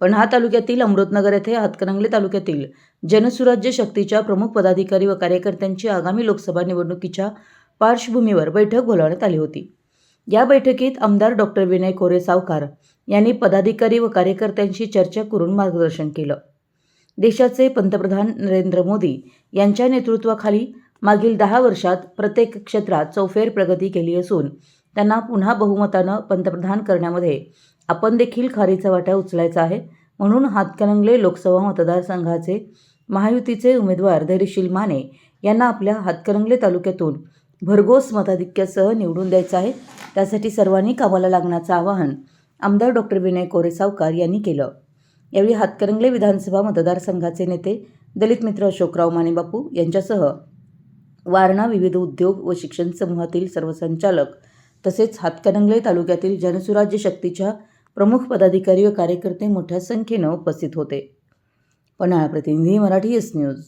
पन्हा तालुक्यातील अमृतनगर येथे हातकणंगले तालुक्यातील जनसुराज्य शक्तीच्या प्रमुख पदाधिकारी व कार्यकर्त्यांची आगामी लोकसभा निवडणुकीच्या पार्श्वभूमीवर बैठक बोलावण्यात आली होती. या बैठकीत आमदार डॉक्टर विनय कोरे सावकार यांनी पदाधिकारी व कार्यकर्त्यांशी चर्चा करून मार्गदर्शन केलं. देशाचे पंतप्रधान नरेंद्र मोदी यांच्या नेतृत्वाखाली मागील दहा वर्षात प्रत्येक क्षेत्रात चौफेर प्रगती केली असून त्यांना पुन्हा बहुमतानं पंतप्रधान करण्यामध्ये आपण देखील खारीचा वाटा उचलायचा आहे. म्हणून हातकणंगले लोकसभा मतदारसंघाचे महायुतीचे उमेदवार धैर्यशील माने यांना आपल्या हातकणंगले तालुक्यातून भरघोस मताधिक्यासह निवडून द्यायचं आहे. त्यासाठी सर्वांनी कामाला लागण्याचं आवाहन आमदार डॉक्टर विनय कोरे सावकार यांनी केलं. यावेळी हातकणंगले विधानसभा मतदारसंघाचे नेते दलित मित्र अशोकराव मानेबापू यांच्यासह वारणा विविध उद्योग व शिक्षण समूहातील सर्व संचालक तसेच हातकणंगले तालुक्यातील जनसुराज्य शक्तीच्या प्रमुख पदाधिकारी व कार्यकर्ते मोठ्या संख्येनं उपस्थित होते. पन्हाळा प्रतिनिधी मराठी एस न्यूज